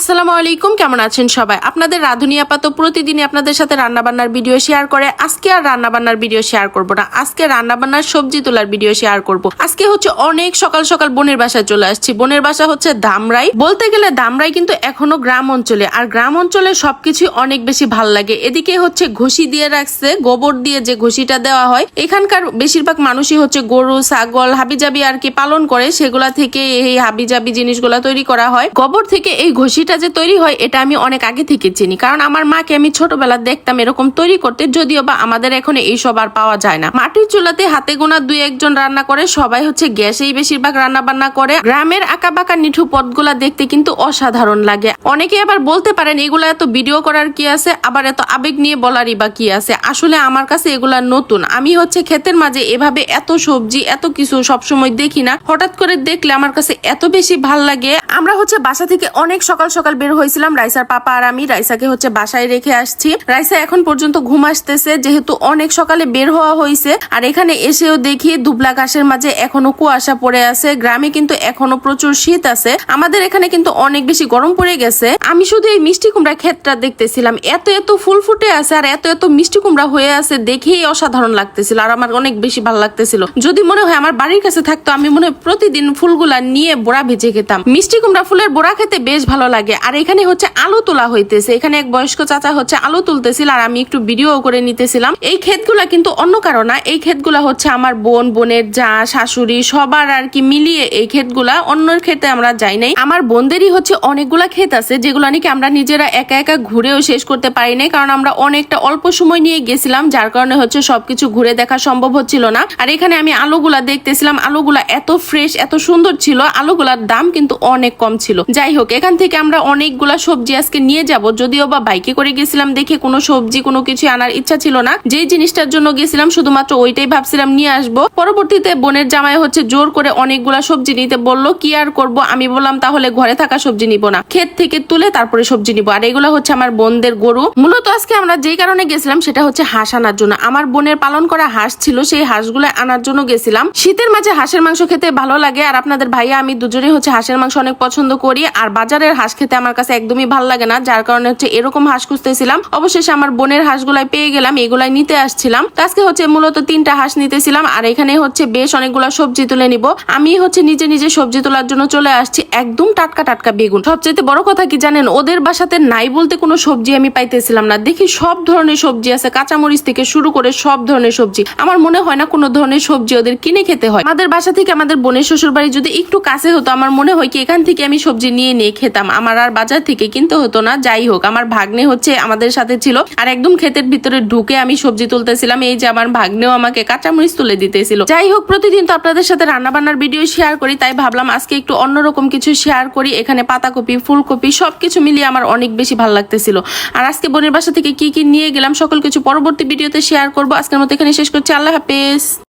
আসসালামু আলাইকুম, কেমন আছেন সবাই? আপনাদের রাধুনি আপা তো প্রতিদিনই আপনাদের সাথে রান্নাবান্নার ভিডিও শেয়ার করে। আজকে আর রান্নাবান্নার ভিডিও শেয়ার করব না। আজকে রান্নাবান্নার সবজি তোলার ভিডিও শেয়ার করব। আজকে হচ্ছে অনেক সকাল সকাল বোনের বাসায় চলে আসছি। বোনের বাসা হচ্ছে দামরাই। বলতে গেলে দামরাই কিন্তু এখনও গ্রাম অঞ্চলে। আর গ্রাম অঞ্চলে সবকিছু অনেক বেশি ভালো লাগে। এদিকে হচ্ছে ঘষি দিয়ে রাখছে, গোবর দিয়ে যে ঘষিটা দেওয়া হয়। এখানকার বেশিরভাগ মানুষই হচ্ছে গরু, ছাগল, হাবিজাবি আর কি পালন করে। সেগুলা থেকে এই হাবিজাবি জিনিসগুলা তৈরি করা হয়। গোবর থেকে এই ঘষিটা যে তৈরি হয়, এটা আমি অনেক আগে থেকে চিনি। কারণ আমার মাকে আমি ছোটবেলা দেখতাম এরকম তৈরি করতে, যদিও বা আমাদের এখন এইসব আর পাওয়া যায় না। মাটির চুলাতে হাতে গোনা দুই একজন রান্না করে, সবাই হচ্ছে গ্যাসেই বেশিরভাগ রান্না বান্না করে। গ্রামের আঁকা বাঁকা নিঠু পথগুলা দেখতে কিন্তু অসাধারণ লাগে। অনেকে আবার বলতে পারেন, এগুলা এত ভিডিও করার কি আছে? আবার এত আবেগ নিয়ে বলারই বা কি আছে? আসলে আমার কাছে এগুলা নতুন। আমি হচ্ছে ক্ষেতের মাঝে এভাবে এত সবজি, এত কিছু সবসময় দেখি না। হঠাৎ করে দেখলে আমার কাছে এত বেশি ভালো লাগে। আমরা হচ্ছে বাসা থেকে অনেক সকাল সকাল বের হয়েছিলাম, রাইসার পাপা আর আমি। রাইসাকে হচ্ছে বাসায় রেখে আসছি। রাইসা এখন পর্যন্ত ঘুম আসতেছে, যেহেতু অনেক সকালে বের হওয়া হয়েছে। আর এখানে এসেও দেখি দুবলা ঘাসের মাঝে এখনও কুয়াশা পড়ে আছে। গ্রামে কিন্তু এখনও প্রচুর শীত আছে। আমাদের এখানে কিন্তু অনেক বেশি গরম পড়ে গেছে। আমি শুধু এই মিষ্টি কুমড়া ক্ষেতটা দেখতেছিলাম। এত এত ফুল ফুটে আছে আর এত এত মিষ্টি কুমড়া হয়ে আছে দেখেই অসাধারণ লাগতেছিল আর আমার অনেক বেশি ভালো লাগতেছিল। যদি মনে হয় আমার বাড়ির কাছে থাকতো, আমি মনে হয় প্রতিদিন ফুলগুলা নিয়ে বোড়া ভেজে খেতাম। মিষ্টি কুমড়া ফুলের বোড়া খেতে বেশ ভালো লাগে। আর এখানে হচ্ছে আলু তোলা হইতেছে। এখানে এক বয়স্ক চাচা হচ্ছে আলু তুলতেছিল আর আমি একটু ভিডিও করে নিতেছিলাম। এই ক্ষেতগুলা কিন্তু অন্য কারও না। এই ক্ষেতগুলা হচ্ছে আমার বোন, বোনের যা, শাশুড়ি সবার আর কি মিলিয়ে এই ক্ষেতগুলা। অন্যের ক্ষেতে আমরা যাই নাই। আমার বোনদেরই হচ্ছে অনেকগুলা ক্ষেত আছে, যেগুলো নাকি আমরা নিজেরা একা একা ঘুরেও শেষ করতে পারি নাই। কারণ আমরা অনেকটা অল্প সময় নিয়ে গেছিলাম, যার কারণে হচ্ছে সবকিছু ঘুরে দেখা সম্ভব হচ্ছিল না। আর এখানে আমি আলুগুলা দেখতেছিলাম। আলুগুলা এত ফ্রেশ, এত সুন্দর ছিল। আলুগুলার দাম কিন্তু অনেক কম ছিল। যাই হোক, এখান থেকে আমরা অনেকগুলা সবজি আজকে নিয়ে যাব। যদিও বা বাইকে করে গেছিলাম দেখে কোনো সবজি, কোনো কিছু আনার ইচ্ছা ছিল না। যেই জিনিসটার জন্য গেছিলাম শুধুমাত্র ওইটাই ভাবছিলাম নিয়ে আসব। পরবর্তীতে বোনের জামাই হচ্ছে জোর করে অনেকগুলা সবজি নিতে বলল, কি আর করব? আমি বললাম, তাহলে ঘরে থাকা সবজি নিব না। ক্ষেত থেকে তুলে তারপরে সবজি নিব। আর এগুলো হচ্ছে আমার বোনদের গরু। মূলত আজকে আমরা যেই কারণে গেছিলাম সেটা হচ্ছে হাঁস আনার জন্য। আমার বোনের পালন করা হাঁস ছিল, সেই হাঁসগুলো আনার জন্য গেছিলাম। শীতের মাঝে হাঁসের মাংস খেতে ভালো লাগে। আর আপনাদের ভাইয়া, আমি দুজনেই হচ্ছে হাঁসের মাংস অনেক পছন্দ করি। আর বাজারের হাঁস খেতে আমার কাছে একদমই ভালো লাগে না, যার কারণে হচ্ছে এরকম হাঁস খুঁজতেছিলাম। অবশেষে আমার বোনের হাঁসগুলাই পেয়ে গেলাম, এগুলাই নিতে আসছিলাম। আজকে হচ্ছে মূলত তিনটা হাঁস নিতেছিলাম, আর এখানে হচ্ছে বেশ অনেকগুলো সবজি তুলে নিব। আমি হচ্ছে নিজে নিজে সবজি তোলার জন্য চলে আসছি, একদম টাটকা টাটকা বেগুন। সবচেয়ে বড় কথা কি জানেন, ওদের বাসাতে নাই বলতে কোনো সবজি আমি পাইতেছিলাম না। দেখি সব ধরনের সবজি আছে, কাঁচামরিচ থেকে শুরু করে সব ধরনের সবজি। আমার মনে হয় না কোনো ধরনের সবজি ওদের কিনে খেতে হয়। আমাদের বাসা থেকে আমাদের বোনের শ্বশুর বাড়ি যদি একটু কাছে হতো, আমার মনে হয় কি এখান থেকে আমি সবজি নিয়ে নিয়ে খেতাম। আর বাজার থেকে কিনতে হতো না, যাই হোক, আমার ভাগ্নে হচ্ছে আমাদের সাথে ছিল। আর একদম ক্ষেতের ভিতরে ঢুকে আমি সবজি তুলতেছিলাম, এই যে আমার ভাগ্নেও আমাকে কাঁচামরিচ তুলে দিতেছিল। যাই হোক, প্রতিদিন তো আপনাদের সাথে রান্না বান্নার ভিডিও শেয়ার করি, তাই ভাবলাম আজকে একটু অন্যরকম কিছু শেয়ার করি। এখানে পাতাকপি, ফুলকপি, সবকিছু মিলিয়ে আমার অনেক বেশি ভালো লাগতেছিল। আর আজকে বোনের বাসা থেকে কি কি নিয়ে গেলাম, সকল কিছু পরবর্তী ভিডিওতে শেয়ার করব। আজকের মতো এখানে শেষ করছি। আল্লাহ হাফেজ।